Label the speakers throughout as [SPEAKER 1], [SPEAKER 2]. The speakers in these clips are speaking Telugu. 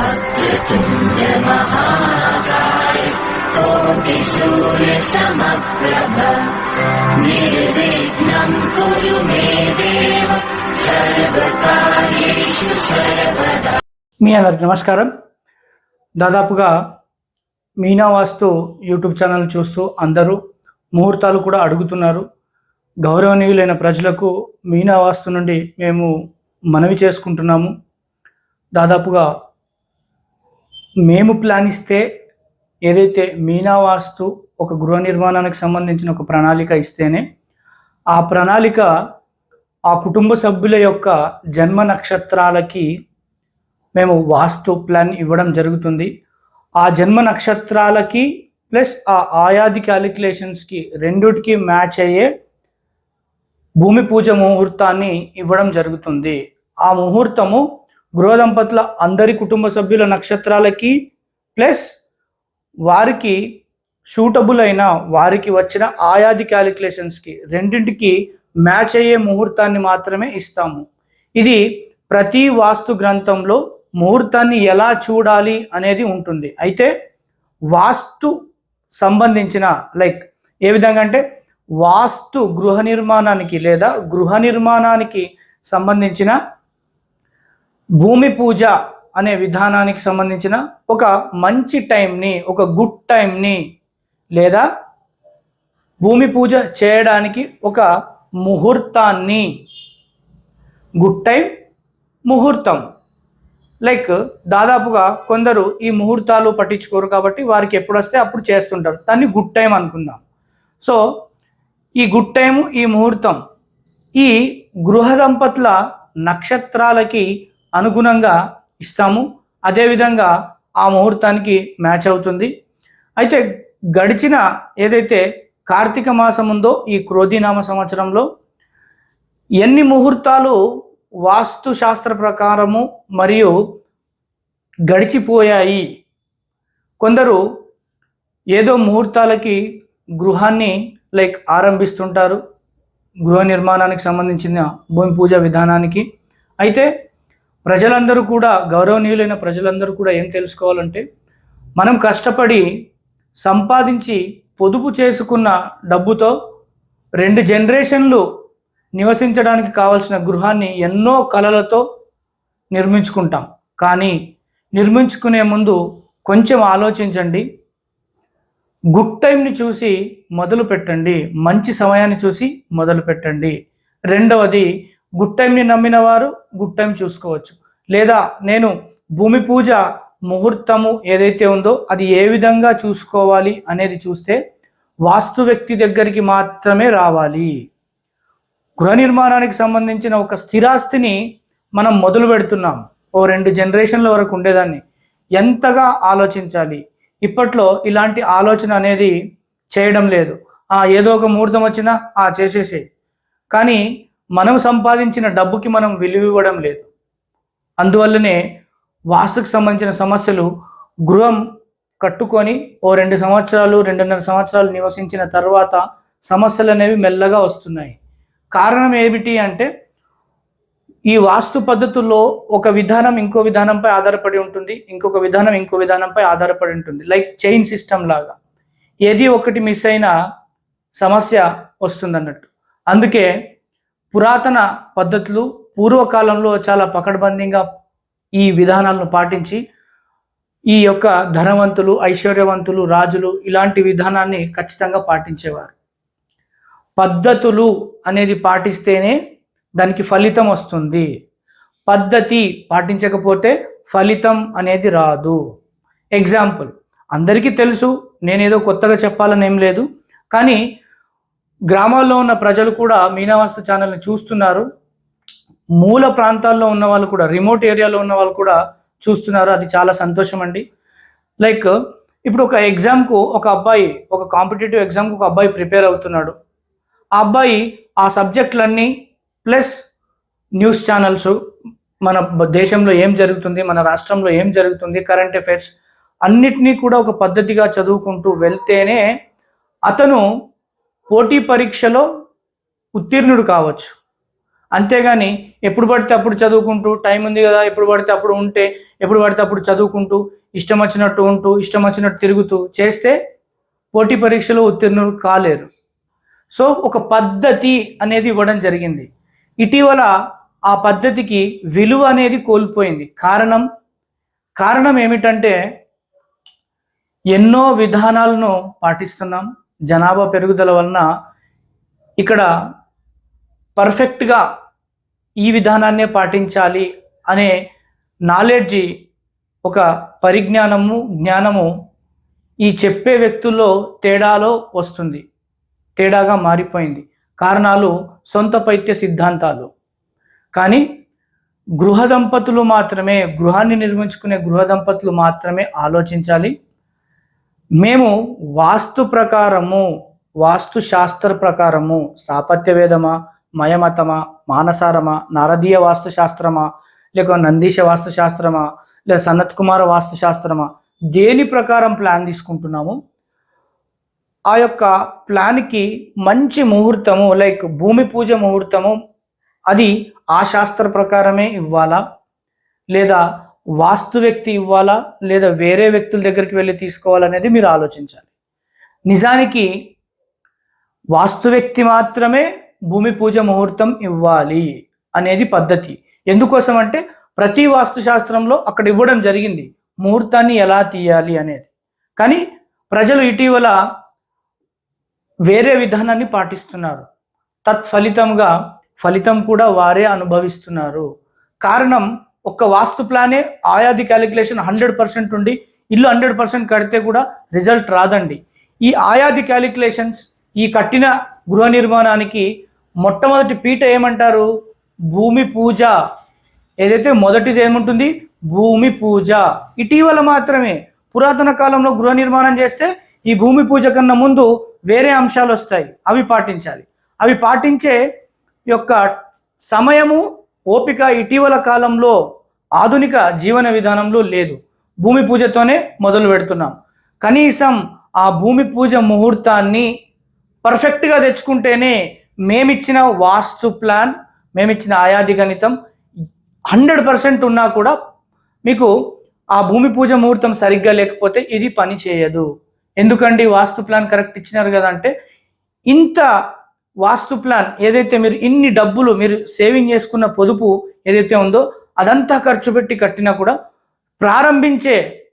[SPEAKER 1] वक्रतुण्ड महाकाय कोटिसूर्यसमप्रभ निर्विघ्नं कुरु मे देव सर्वकार्येषु सर्वदा
[SPEAKER 2] మీ అందరికి నమస్కారం దాదాపుగా మీనా వాస్తు యూట్యూబ్ ఛానల్ చూస్తూ అందరూ ముహూర్తాలు కూడా అడుగుతున్నారు గౌరవనీయులైన ప్రజలకు మీనా వాస్తు నుండి మేము మనవి చేసుకుంటున్నాము దాదాపుగా మేము ప్లాన్ ఇస్తే ఏదైతే మీనా వాస్తు ఒక గృహ నిర్మాణానికి సంబంధించిన ఒక ప్రణాళిక ఇస్తేనే ఆ ప్రణాళిక ఆ కుటుంబ సభ్యుల యొక్క జన్మ నక్షత్రాలకి మేము వాస్తు ప్లాన్ ఇవ్వడం జరుగుతుంది. ఆ జన్మ నక్షత్రాలకి ప్లస్ ఆ ఆయాది క్యాలిక్యులేషన్స్కి రెండిటికి మ్యాచ్ అయ్యే భూమి పూజ ముహూర్తాన్ని ఇవ్వడం జరుగుతుంది. ఆ ముహూర్తము గృహ దంపతుల అందరి కుటుంబ సభ్యుల నక్షత్రాలకి ప్లస్ వారికి సూటబుల్ అయిన వారికి వచ్చిన ఆయాది క్యాలిక్యులేషన్స్కి రెండింటికి మ్యాచ్ అయ్యే ముహూర్తాన్ని మాత్రమే ఇస్తాము. ఇది ప్రతి వాస్తు గ్రంథంలో ముహూర్తాన్ని ఎలా చూడాలి అనేది ఉంటుంది. అయితే వాస్తు సంబంధించిన లైక్ ఏ విధంగా అంటే వాస్తు గృహ నిర్మాణానికి లేదా గృహ నిర్మాణానికి సంబంధించిన భూమి పూజ అనే విధానానికి సంబంధించిన ఒక మంచి టైంని ఒక గుడ్ టైంని లేదా భూమి పూజ చేయడానికి ఒక ముహూర్తాన్ని. గుడ్ టైం ముహూర్తం. లైక్ దాదాపుగా కొందరు ఈ ముహూర్తాలు పట్టించుకోరు కాబట్టి వారికి ఎప్పుడు వస్తే అప్పుడు చేస్తుంటారు. దాన్ని గుడ్ టైం అనుకుందాం. సో ఈ గుడ్ టైము ఈ ముహూర్తం ఈ గృహ దంపతుల నక్షత్రాలకి అనుగుణంగా ఇస్తాము. అదేవిధంగా ఆ ముహూర్తానికి మ్యాచ్ అవుతుంది. అయితే గడిచిన ఏదైతే కార్తీక మాసం ఉందో ఈ క్రోధినామ సంవత్సరంలో ఎన్ని ముహూర్తాలు వాస్తు శాస్త్ర ప్రకారము మరియు గడిచిపోయాయి? కొందరు ఏదో ముహూర్తాలకి గృహాన్ని లైక్ ఆరంభిస్తుంటారు గృహ నిర్మాణానికి సంబంధించిన భూమి పూజ విధానానికి. అయితే ప్రజలందరూ కూడా గౌరవనీయులైన ప్రజలందరూ కూడా ఏం తెలుసుకోవాలంటే మనం కష్టపడి సంపాదించి పొదుపు చేసుకున్న డబ్బుతో రెండు జనరేషన్లు నివసించడానికి కావలసిన గృహాన్ని ఎన్నో కళలతో నిర్మించుకుంటాం. కానీ నిర్మించుకునే ముందు కొంచెం ఆలోచించండి. గుడ్ టైంని చూసి మొదలు పెట్టండి మంచి సమయాన్ని చూసి మొదలు పెట్టండి రెండవది గుడ్ టైంని నమ్మిన వారు గుడ్ టైం చూసుకోవచ్చు. లేదా నేను భూమి పూజ ముహూర్తము ఏదైతే ఉందో అది ఏ విధంగా చూసుకోవాలి అనేది చూస్తే వాస్తు వ్యక్తి దగ్గరికి మాత్రమే రావాలి. గృహ నిర్మాణానికి సంబంధించిన ఒక స్థిరాస్తిని మనం మొదలు పెడుతున్నాం. ఓ రెండు జనరేషన్ల వరకు ఉండేదాన్ని. ఎంతగా ఆలోచించాలి? ఇప్పట్లో ఇలాంటి ఆలోచన అనేది చేయడం లేదు. ఆ ఏదో ఒక ముహూర్తం వచ్చినా ఆ చేసేసే కానీ మనం సంపాదించిన డబ్బుకి మనం విలువ ఇవ్వడం లేదు. అందువల్లనే వాస్తుకు సంబంధించిన సమస్యలు గృహం కట్టుకొని ఓ రెండు సంవత్సరాలు రెండున్నర సంవత్సరాలు నివసించిన తర్వాత సమస్యలు అనేవి మెల్లగా వస్తున్నాయి. కారణం ఏమిటి అంటే ఈ వాస్తు పద్ధతుల్లో ఒక విధానం ఇంకో విధానంపై ఆధారపడి ఉంటుంది ఇంకొక విధానం ఇంకో విధానంపై ఆధారపడి ఉంటుంది. లైక్ చైన్ సిస్టమ్ లాగా. ఏది ఒకటి మిస్ అయినా సమస్య వస్తుంది అన్నట్టు అందుకే పురాతన పద్ధతులు పూర్వకాలంలో చాలా పకడ్బందీగా ఈ విధానాలను పాటించి ఈ యొక్క ధనవంతులు ఐశ్వర్యవంతులు రాజులు ఇలాంటి విధానాన్ని ఖచ్చితంగా పాటించేవారు. పద్ధతులు అనేది పాటిస్తేనే దానికి ఫలితం వస్తుంది. పద్ధతి పాటించకపోతే ఫలితం అనేది రాదు. ఎగ్జాంపుల్ అందరికీ తెలుసు నేనేదో కొత్తగా చెప్పాలని ఏం లేదు కానీ గ్రామాల్లో ఉన్న ప్రజలు కూడా మీనావాస్తు ఛానల్ని చూస్తున్నారు. మూల ప్రాంతాల్లో ఉన్న వాళ్ళు కూడా రిమోట్ ఏరియాలో ఉన్న వాళ్ళు కూడా చూస్తున్నారు. అది చాలా సంతోషం అండి లైక్ ఇప్పుడు ఒక ఎగ్జామ్కు ఒక అబ్బాయి ఒక కాంపిటేటివ్ ఎగ్జామ్కు ఒక అబ్బాయి ప్రిపేర్ అవుతున్నాడు. ఆ అబ్బాయి ఆ సబ్జెక్టులన్నీ ప్లస్ న్యూస్ ఛానల్స్ మన దేశంలో ఏం జరుగుతుంది మన రాష్ట్రంలో ఏం జరుగుతుంది కరెంట్ అఫైర్స్ అన్నిటినీ కూడా ఒక పద్ధతిగా చదువుకుంటూ వెళ్తేనే అతను పోటీ పరీక్షలో ఉత్తీర్ణుడు కావచ్చు. అంతేగాని ఎప్పుడు పడితే అప్పుడు చదువుకుంటూ టైం ఉంది కదా ఎప్పుడు పడితే అప్పుడు ఉంటే ఎప్పుడు పడితే అప్పుడు చదువుకుంటూ ఇష్టం వచ్చినట్టు ఉంటూ ఇష్టం వచ్చినట్టు తిరుగుతూ చేస్తే పోటీ పరీక్షలో ఉత్తీర్ణులు కాలేరు. సో ఒక పద్ధతి అనేది ఇవ్వడం జరిగింది. ఇటీవల ఆ పద్ధతికి విలువ అనేది కోల్పోయింది. కారణం కారణం ఏమిటంటే ఎన్నో విధానాలను పాటిస్తున్నాం. జనాభా పెరుగుదల వలన ఇక్కడ పర్ఫెక్ట్గా ఈ విధానాన్నే పాటించాలి అనే నాలెడ్జి ఒక పరిజ్ఞానము జ్ఞానము ఈ చెప్పే వ్యక్తుల్లో తేడాలో వస్తుంది. తేడాగా మారిపోయింది. కారణాలు సొంత పైత్య సిద్ధాంతాలు. కానీ గృహ దంపతులు మాత్రమే గృహాన్ని నిర్మించుకునే గృహ దంపతులు మాత్రమే ఆలోచించాలి. మేము వాస్తు ప్రకారము వాస్తు శాస్త్ర ప్రకారము స్థాపత్య వేదమా మయమతమా మానసారమా నారదీయ వాస్తు శాస్త్రమా లేక నందీశ వాస్తు శాస్త్రమా లేదా సనత్ కుమార వాస్తు శాస్త్రమా దేని ప్రకారం ప్లాన్ తీసుకుంటున్నాము? ఆ యొక్క ప్లాన్కి మంచి ముహూర్తము లైక్ భూమి పూజ ముహూర్తము అది ఆ శాస్త్ర ప్రకారమే ఇవ్వాలా? లేదా వాస్తు వ్యక్తి ఇవ్వాలా లేదా వేరే వ్యక్తుల దగ్గరికి వెళ్ళి తీసుకోవాలనేది మీరు ఆలోచించాలి. నిజానికి వాస్తు వ్యక్తి మాత్రమే భూమి పూజ ముహూర్తం ఇవ్వాలి అనేది పద్ధతి. ఎందుకోసం అంటే ప్రతి వాస్తు శాస్త్రంలో అక్కడ ఇవ్వడం జరిగింది. ముహూర్తాన్ని ఎలా తీయాలి అనేది. కానీ ప్రజలు ఇటీవల వేరే విధానాన్ని పాటిస్తున్నారు. తత్ఫలితంగా ఫలితం కూడా వారే అనుభవిస్తున్నారు. కారణం ఒక్క వాస్తు ప్లానే ఆయాది క్యాలిక్యులేషన్ హండ్రెడ్ పర్సెంట్ ఉండి ఇల్లు హండ్రెడ్ పర్సెంట్ కడితే కూడా రిజల్ట్ రాదండి. ఈ ఆయాది క్యాలిక్యులేషన్స్ ఈ కట్టిన గృహ నిర్మాణానికి మొట్టమొదటి పీట ఏమంటారు? భూమి పూజ. ఏదైతే మొదటిది ఏముంటుంది? భూమి పూజ. ఇటీవల మాత్రమే పురాతన కాలంలో గృహ నిర్మాణం చేస్తే ఈ భూమి పూజ కన్నా ముందు వేరే అంశాలు వస్తాయి. అవి పాటించాలి. అవి పాటించే యొక్క సమయము ఓపిక ఇటీవల కాలంలో ఆధునిక జీవన విధానంలో లేదు. భూమి పూజతోనే మొదలు పెడుతున్నాం. కనీసం ఆ భూమి పూజ ముహూర్తాన్ని పర్ఫెక్ట్గా తెచ్చుకుంటేనే మేమిచ్చిన వాస్తు ప్లాన్ మేమిచ్చిన ఆయాది గణితం హండ్రెడ్ పర్సెంట్ ఉన్నా కూడా మీకు ఆ భూమి పూజ ముహూర్తం సరిగ్గా లేకపోతే ఇది పని చేయదు. ఎందుకండి వాస్తు ప్లాన్ కరెక్ట్ ఇచ్చినారు కదా అంటే ఇంత వాస్తు ప్లాన్ ఏదైతే మీరు ఇన్ని డబ్బులు మీరు సేవింగ్ చేసుకున్న పొదుపు ఏదైతే ఉందో అదంతా ఖర్చు పెట్టి కట్టినా కూడా ప్రారంభించే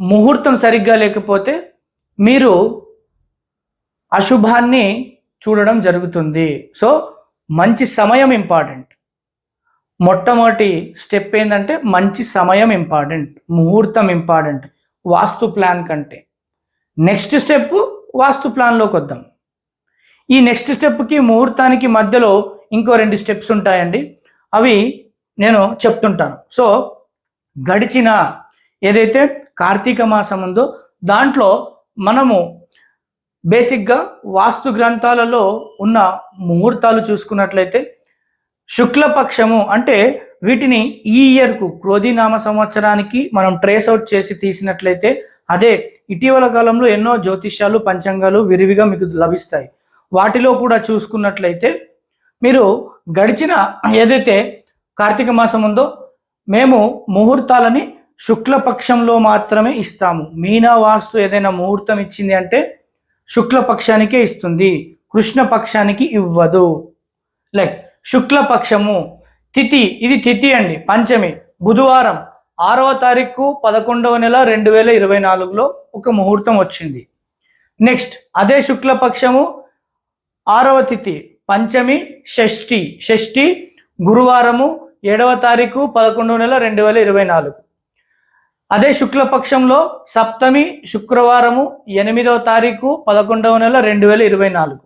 [SPEAKER 2] ముహూర్తం సరిగ్గా లేకపోతే మీరు అశుభాన్ని చూడడం జరుగుతుంది. సో మంచి సమయం ఇంపార్టెంట్. మొట్టమొదటి స్టెప్ ఏంటంటే మంచి సమయం ఇంపార్టెంట్ ముహూర్తం ఇంపార్టెంట్ వాస్తు ప్లాన్ కంటే. నెక్స్ట్ స్టెప్ వాస్తు ప్లాన్లోకి వద్దాం. ఈ నెక్స్ట్ స్టెప్కి ముహూర్తానికి మధ్యలో ఇంకో రెండు స్టెప్స్ ఉంటాయండి. అవి నేను చెప్తుంటాను. సో గడిచిన ఏదైతే కార్తీక మాసం ఉందో దాంట్లో మనము బేసిక్గా వాస్తు గ్రంథాలలో ఉన్న ముహూర్తాలు చూసుకున్నట్లయితే శుక్లపక్షము అంటే వీటిని ఈ ఇయర్కు క్రోధినామ సంవత్సరానికి మనం ట్రేస్ అవుట్ చేసి తీసినట్లయితే అదే ఇటీవల కాలంలో ఎన్నో జ్యోతిష్యాలు పంచాంగాలు విరివిగా మీకు లభిస్తాయి. వాటిలో కూడా చూసుకున్నట్లయితే మీరు గడిచిన ఏదైతే కార్తీక మాసం ఉందో మేము ముహూర్తాలని శుక్లపక్షంలో మాత్రమే ఇస్తాము. మీనా వాస్తు ఏదైనా ముహూర్తం ఇచ్చింది అంటే శుక్లపక్షానికే ఇస్తుంది. కృష్ణ పక్షానికి ఇవ్వదు. లైక్ శుక్లపక్షము తిథి ఇది తిథి అండి పంచమి బుధవారం ఆరవ తారీఖు పదకొండవ నెల రెండు వేల ఇరవై నాలుగులో ఒక ముహూర్తం వచ్చింది. నెక్స్ట్ అదే శుక్లపక్షము ఆరవ తిథి పంచమి షష్ఠి. షష్ఠి గురువారము ఏడవ తారీఖు పదకొండవ నెల రెండు వేల ఇరవై నాలుగు. అదే శుక్లపక్షంలో సప్తమి శుక్రవారము ఎనిమిదవ తారీఖు పదకొండవ నెల రెండు వేల ఇరవై నాలుగు.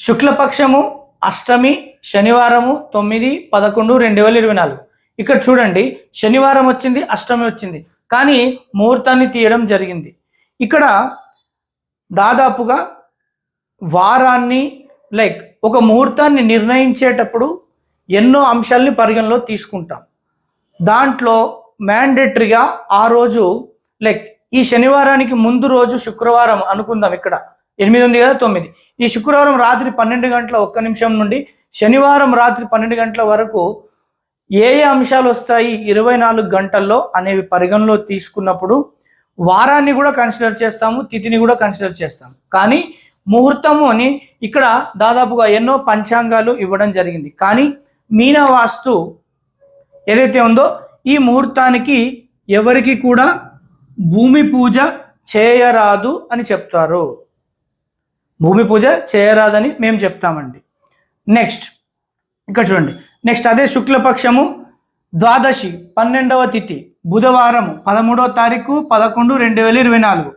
[SPEAKER 2] శుక్లపక్షము అష్టమి శనివారము తొమ్మిది పదకొండు రెండు వేల ఇరవై నాలుగు. ఇక్కడ చూడండి శనివారం వచ్చింది అష్టమి వచ్చింది. కానీ ముహూర్తాన్ని తీయడం జరిగింది. ఇక్కడ దాదాపుగా వారాన్ని లైక్ ఒక ముహూర్తాన్ని నిర్ణయించేటప్పుడు ఎన్నో అంశాలని పరిగణలో తీసుకుంటాం. దాంట్లో మ్యాండేటరీగా ఆ రోజు లైక్ ఈ శనివారానికి ముందు రోజు శుక్రవారం అనుకుందాం ఇక్కడ. ఎనిమిది ఉంది కదా తొమ్మిది. ఈ శుక్రవారం రాత్రి పన్నెండు గంటల ఒక్క నిమిషం నుండి శనివారం రాత్రి పన్నెండు గంటల వరకు ఏ ఏ అంశాలు వస్తాయి ఇరవై నాలుగు గంటల్లో అనేవి పరిగణలో తీసుకున్నప్పుడు వారాన్ని కూడా కన్సిడర్ చేస్తాము తిథిని కూడా కన్సిడర్ చేస్తాము. కానీ ముహూర్తము అని ఇక్కడ దాదాపుగా ఎన్నో పంచాంగాలు ఇవ్వడం జరిగింది. కానీ మీనవాస్తు ఏదైతే ఉందో ఈ ముహూర్తానికి ఎవరికి కూడా భూమి పూజ చేయరాదు అని చెప్తారు. భూమి పూజ చేయరాదని మేము చెప్తామండి. నెక్స్ట్ ఇక్కడ చూడండి. నెక్స్ట్ అదే శుక్లపక్షము ద్వాదశి పన్నెండవ తిథి బుధవారము పదమూడవ తారీఖు పదకొండు రెండు వేల ఇరవై నాలుగు.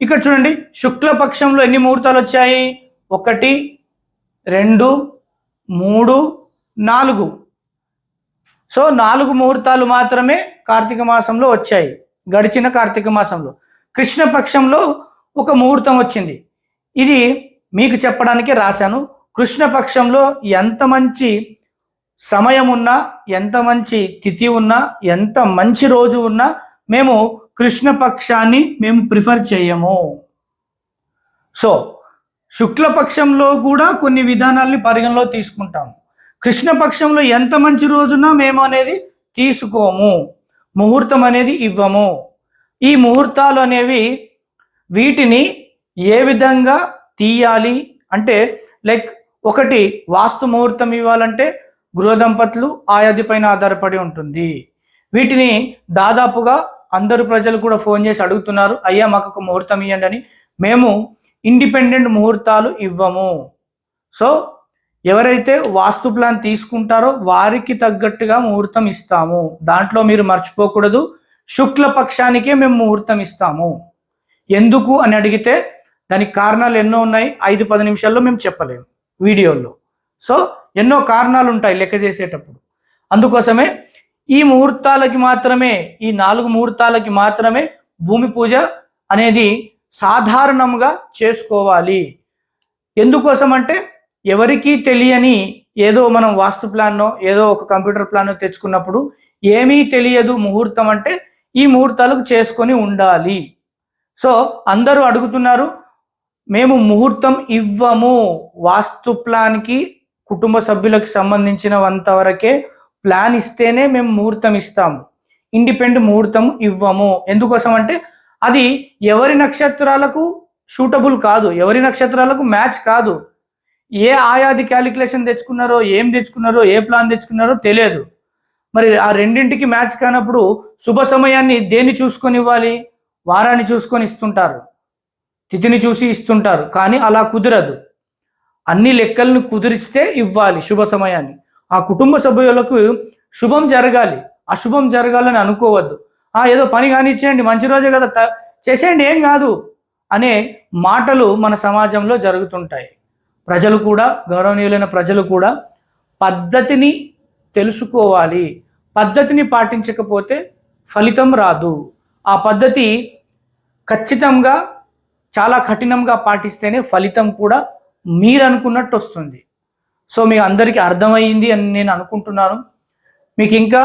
[SPEAKER 2] ఇక్కడ చూడండి శుక్లపక్షంలో ఎన్ని ముహూర్తాలు వచ్చాయి? ఒకటి రెండు మూడు నాలుగు. సో నాలుగు ముహూర్తాలు మాత్రమే కార్తీక మాసంలో వచ్చాయి. గడిచిన కార్తీక మాసంలో. కృష్ణపక్షంలో ఒక ముహూర్తం వచ్చింది. ఇది మీకు చెప్పడానికి రాశాను. కృష్ణపక్షంలో ఎంత మంచి సమయం ఉన్నా ఎంత మంచి తిథి ఉన్నా ఎంత మంచి రోజు ఉన్నా మేము కృష్ణపక్షాన్ని మేము ప్రిఫర్ చేయము. సో శుక్లపక్షంలో కూడా కొన్ని విధానాల్ని పరిగణలో తీసుకుంటాము. కృష్ణపక్షంలో ఎంత మంచి రోజున మేము అనేది తీసుకోము. ముహూర్తం అనేది ఇవ్వము. ఈ ముహూర్తాలు అనేవి వీటిని ఏ విధంగా తీయాలి అంటే లైక్ ఒకటి వాస్తు ముహూర్తం ఇవ్వాలంటే గృహ దంపతులు ఆయాది పైన ఆధారపడి ఉంటుంది. వీటిని దాదాపుగా అందరు ప్రజలు కూడా ఫోన్ చేసి అడుగుతున్నారు అయ్యా మాకు ఒక ముహూర్తం ఇవ్వండి అని మేము ఇండిపెండెంట్ ముహూర్తాలు ఇవ్వము. సో ఎవరైతే వాస్తు ప్లాన్ తీసుకుంటారో వారికి తగ్గట్టుగా ముహూర్తం ఇస్తాము. దాంట్లో మీరు మర్చిపోకూడదు. శుక్ల పక్షానికే మేము ముహూర్తం ఇస్తాము. ఎందుకు అని అడిగితే దానికి కారణాలు ఎన్నో ఉన్నాయి. ఐదు పది నిమిషాల్లో మేము చెప్పలేము వీడియోలో సో ఎన్నో కారణాలు ఉంటాయి లెక్క చేసేటప్పుడు. అందుకోసమే ఈ ముహూర్తాలకి మాత్రమే ఈ నాలుగు ముహూర్తాలకి మాత్రమే భూమి పూజ అనేది సాధారణంగా చేసుకోవాలి. ఎందుకోసం అంటే ఎవరికీ తెలియని ఏదో మనం వాస్తు ప్లాన్నో ఏదో ఒక కంప్యూటర్ ప్లాన్నో తెచ్చుకున్నప్పుడు ఏమీ తెలియదు ముహూర్తం అంటే ఈ ముహూర్తాలకు చేసుకొని ఉండాలి. సో అందరూ అడుగుతున్నారు మేము ముహూర్తం ఇవ్వము. వాస్తు ప్లాన్కి కుటుంబ సభ్యులకు సంబంధించినంత వరకే ప్లాన్ ఇస్తేనే మేము ముహూర్తం ఇస్తాము. ఇండిపెండెంట్ ముహూర్తం ఇవ్వము. ఎందుకోసం అంటే అది ఎవరి నక్షత్రాలకు సూటబుల్ కాదు. ఎవరి నక్షత్రాలకు మ్యాచ్ కాదు. ఏ ఆయాది క్యాలిక్యులేషన్ తెచ్చుకున్నారో ఏం తెచ్చుకున్నారో ఏ ప్లాన్ తెచ్చుకున్నారో తెలియదు. మరి ఆ రెండింటికి మ్యాచ్ కానప్పుడు శుభ సమయాన్ని దేన్ని చూసుకొని ఇవ్వాలి? వారాన్ని చూసుకొని ఇస్తుంటారు. తిథిని చూసి ఇస్తుంటారు. కానీ అలా కుదరదు. అన్ని లెక్కలను కుదిరిస్తే ఇవ్వాలి శుభ సమయాన్ని. ఆ కుటుంబ సభ్యులకు శుభం జరగాలి. అశుభం జరగాలని అనుకోవద్దు. ఆ ఏదో పని కానిచ్చేయండి మంచి రోజే కదా చేసేయండి ఏం కాదు అనే మాటలు మన సమాజంలో జరుగుతుంటాయి. ప్రజలు కూడా గౌరవనీయులైన ప్రజలు కూడా పద్ధతిని తెలుసుకోవాలి. పద్ధతిని పాటించకపోతే ఫలితం రాదు. ఆ పద్ధతి ఖచ్చితంగా చాలా కఠినంగా పాటిస్తేనే ఫలితం కూడా మీరు అనుకున్నట్టు వస్తుంది. సో మీకు అందరికీ అర్థమైంది అని నేను అనుకుంటున్నాను. మీకు ఇంకా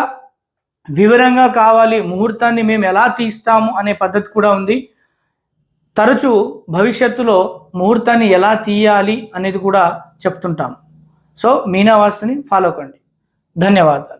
[SPEAKER 2] వివరంగా కావాలి ముహూర్తాన్ని మేము ఎలా తీస్తాము అనే పద్ధతి కూడా ఉంది. తరచూ భవిష్యత్తులో ముహూర్తాన్ని ఎలా తీయాలి అనేది కూడా చెప్తుంటాం. సో మీనావాస్తుని ఫాలో కండి. ధన్యవాదాలు.